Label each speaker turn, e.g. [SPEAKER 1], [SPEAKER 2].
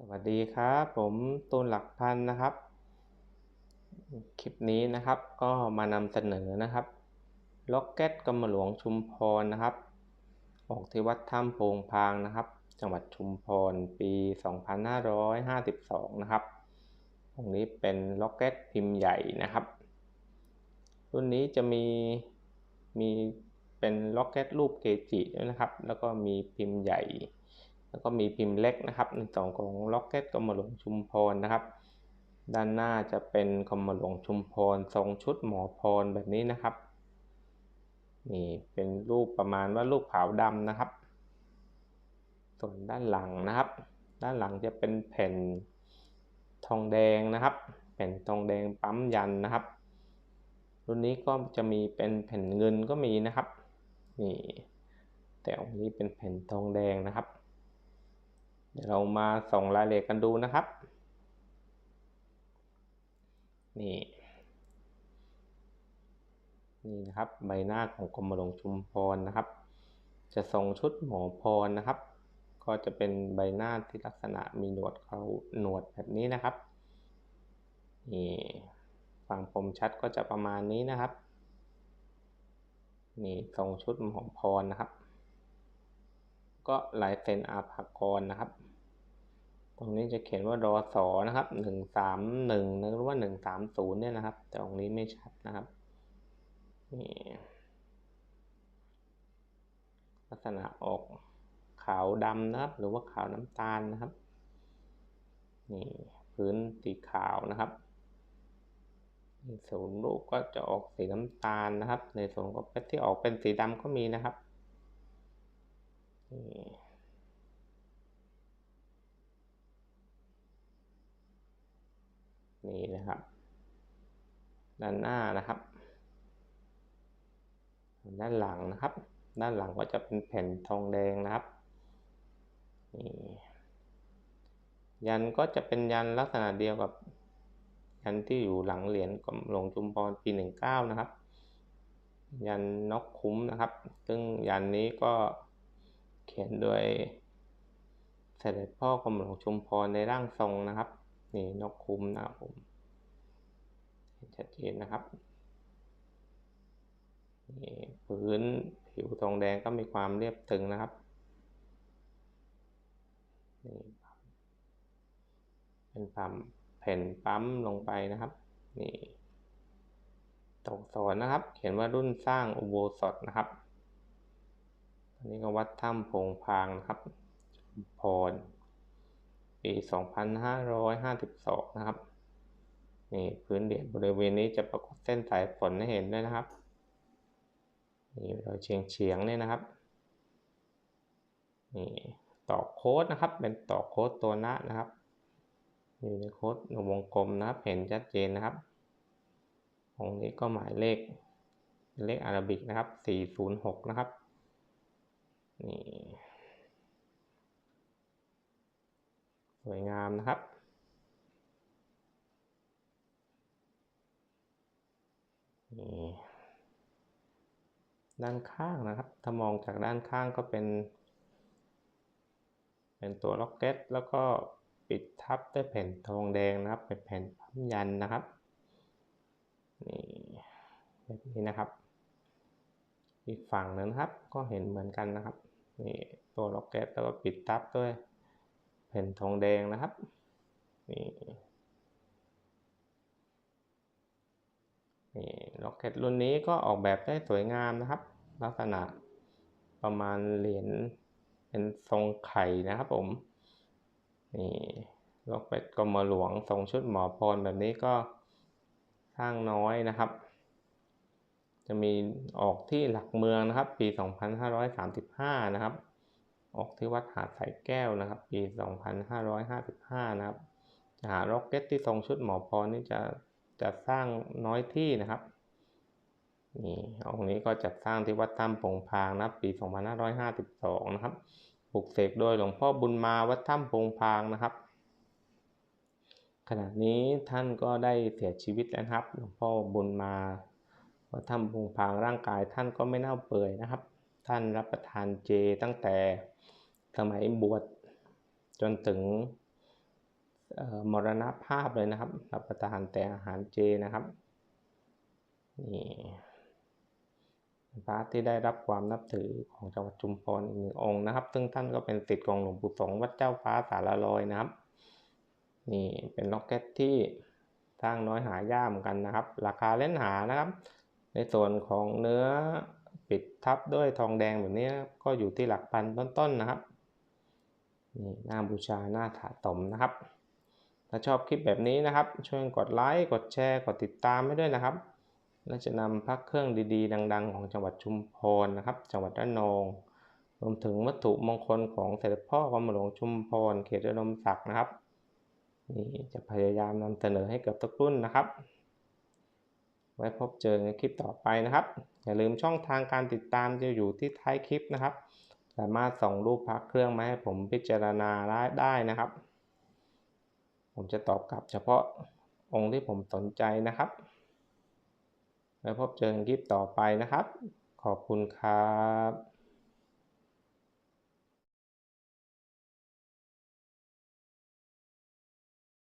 [SPEAKER 1] สวัสดีครับ ผมตูนหลักพันนะครับ คลิปนี้นะครับก็มานำเสนอนะครับล็อกเก็ตกรมหลวงชุมพรนะครับ ออกที่วัดถ้ำโพงพางนะครับ จังหวัดชุมพรปี 2552 นะครับตรงนี้เป็นล็อกเก็ตพิมพ์ใหญ่นะครับ รุ่นนี้จะมีมีเป็นล็อกเก็ตรูปเกจิด้วยนะครับ แล้วก็มีพิมพ์ใหญ่ แล้วก็มีพิมพ์เล็กนะครับในสองของล็อกเก็ตกรมหลวงชุมพรนะครับ ด้านหน้าจะเป็นกรมหลวงชุมพรทรงชุดหมอพรแบบนี้นะครับนี่เป็นรูปประมาณว่ารูปขาวดำนะครับ ส่วนด้านหลังนะครับ ด้านหลังจะเป็นแผ่นทองแดงนะครับ แผ่นทองแดงปั๊มยันนะครับ รุ่นนี้ก็จะมีเป็นแผ่นเงินก็มีนะครับนี่แต่องนี้เป็นแผ่นทองแดงนะครับ เรามาส่องรายละเอียดกันดูนะครับ นี่ นี่นะครับใบหน้าของกรมหลวงชุมพรนะครับ จะทรงชุดหมอพรนะครับ ก็จะเป็นใบหน้าที่ลักษณะมีหนวดเขาหนวดแบบนี้นะครับ นี่ความคมชัดก็จะประมาณนี้นะครับ นี่ทรงชุดหมอพรนะครับ ก็ลายเซ็นอาภากรนะครับ ตรงนี้จะเขียนว่ารอสอนะครับหนึ่งสามหนึ่งหรือว่าหนึ่งสามศูนย์เนี่ยนะครับ แต่ตรงนี้ไม่ชัดนะครับนี่ลักษณะออกขาวดำนะครับ หรือว่าขาวน้ำตาลนะครับนี่พื้นสีขาวนะครับส่วนลูกก็จะออกสีน้ำตาลนะครับ ในส่วนของเพชรที่ออกเป็นสีดำก็มีนะครับ นี่นี่นะครับ ด้านหน้านะครับ ด้านหลังนะครับ ด้านหลังก็จะเป็นแผ่นทองแดงนะครับนี่ยันก็จะเป็นยันลักษณะเดียวกับ ยันที่อยู่หลังเหรียญกรมหลวงจุมพรปีหนึ่งเก้านะครับ ยันนกคุ้มนะครับ ซึ่งยันนี้ก็ เขียนโดยเสด็จพ่อกรมหลวงชุมพรในร่างทรงนะครับ นี่นกคุ้มนะครับผมชัดเจนนะครับนี่พื้นผิวทองแดงก็มีความเรียบตึงนะครับนี่เป็นปั๊มแผ่นปั๊มลงไปนะครับนี่ตกสอนนะครับ เขียนว่ารุ่นสร้างอุโบสถนะครับ อันนี้ก็วัดถ้ำโพงพางนะครับพรปี 2552 นะครับ นี่พื้นเดียบริเวณนี้จะปรากฏเส้นสายฝนให้เห็นด้วยนะครับ นี่รอยเฉียงเฉียงเนี่ยนะครับ นี่ต่อโค้ดนะครับ เป็นต่อโค้ดตัวนะนะครับ อยู่ในโค้ดวงกลมนะครับ เห็นชัดเจนนะครับ ตรงนี้ก็หมายเลขเลขอารบิกนะครับ 406 นะครับ นี่สวยงามนะครับ นี่ด้านข้างนะครับ ถ้ามองจากด้านข้างก็เป็น เป็นตัวล็อกเก็ต แล้วก็ปิดทับด้วยแผ่นทองแดงนะครับ เป็นแผ่นพัมยันนะครับ นี่แบบนี้นะครับ อีกฝั่งนึงครับ ก็เห็นเหมือนกันนะครับ นี่ตัวล็อกเก็ตแล้วก็ปิดทับด้วยแผ่นทองแดงนะครับ นี่นี่ล็อกเก็ตรุ่นนี้ก็ออกแบบได้สวยงามนะครับ ลักษณะประมาณเหรียญเป็นทรงไข่นะครับผมนี่ล็อกเป็ดกรมหลวงทรงชุดหมอพรแบบนี้ก็สร้างน้อยนะครับ จะมีออกที่หลักเมืองนะครับ ปี 2535 นะครับ ออกที่วัดหาดสายแก้วนะครับ ปี 2555 นะครับจะหาล็อกเก็ตที่ทรงชุดหมอพรนี่จะจะสร้างน้อยที่นะครับนี่องค์นี้ก็จัดสร้างที่วัดถ้ำปงพางนะปี 2552 นะครับปลุกเสกโดยหลวงพ่อบุญมาวัดถ้ำปงพางนะครับ ขณะนี้ท่านก็ได้เสียชีวิตแล้วครับหลวงพ่อบุญมา วัดถ้ำปงพางร่างกายท่านก็ไม่เน่าเปื่อยนะครับ ท่านรับประทานเจตั้งแต่สมัยบวชจนถึงมรณภาพเลยนะครับ รับประทานแต่อาหารเจนะครับนี่พระที่ได้รับความนับถือของจังหวัดชุมพรอีกหนึ่งองค์นะครับ ซึ่งท่านก็เป็นศิษย์ของหลวงปู่สงวัดเจ้าฟ้าสารลอยนะครับนี่เป็นล็อกเก็ตที่สร้างน้อยหายากเหมือนกันนะครับ ราคาเล่นหานะครับ ในส่วนของเนื้อปิดทับด้วยทองแดงแบบนี้ก็อยู่ที่หลักพันต้นๆนะครับนี่หน้าบูชาหน้าถาตมนะครับ ถ้าชอบคลิปแบบนี้นะครับ ช่วยกดไลค์กดแชร์กดติดตามให้ด้วยนะครับและจะนำพักเครื่องดีๆ ดัง ๆ ของจังหวัดชุมพรนะครับ จังหวัดระนองรวมถึงวัตถุมงคลของเสด็จพ่อกรมหลวงชุมพรเขตระดมศักดิ์นะครับนี่จะพยายามนำเสนอให้เกือบทุกรุ่นนะครับ ไว้พบเจอในคลิปต่อไปนะครับ อย่าลืมช่องทางการติดตามจะอยู่ที่ท้ายคลิปนะครับ สามารถส่งรูปพักเครื่องมาให้ผมพิจารณาได้นะครับ ผมจะตอบกลับเฉพาะองค์ที่ผมสนใจนะครับ ไว้พบเจอในคลิปต่อไปนะครับ ขอบคุณครับ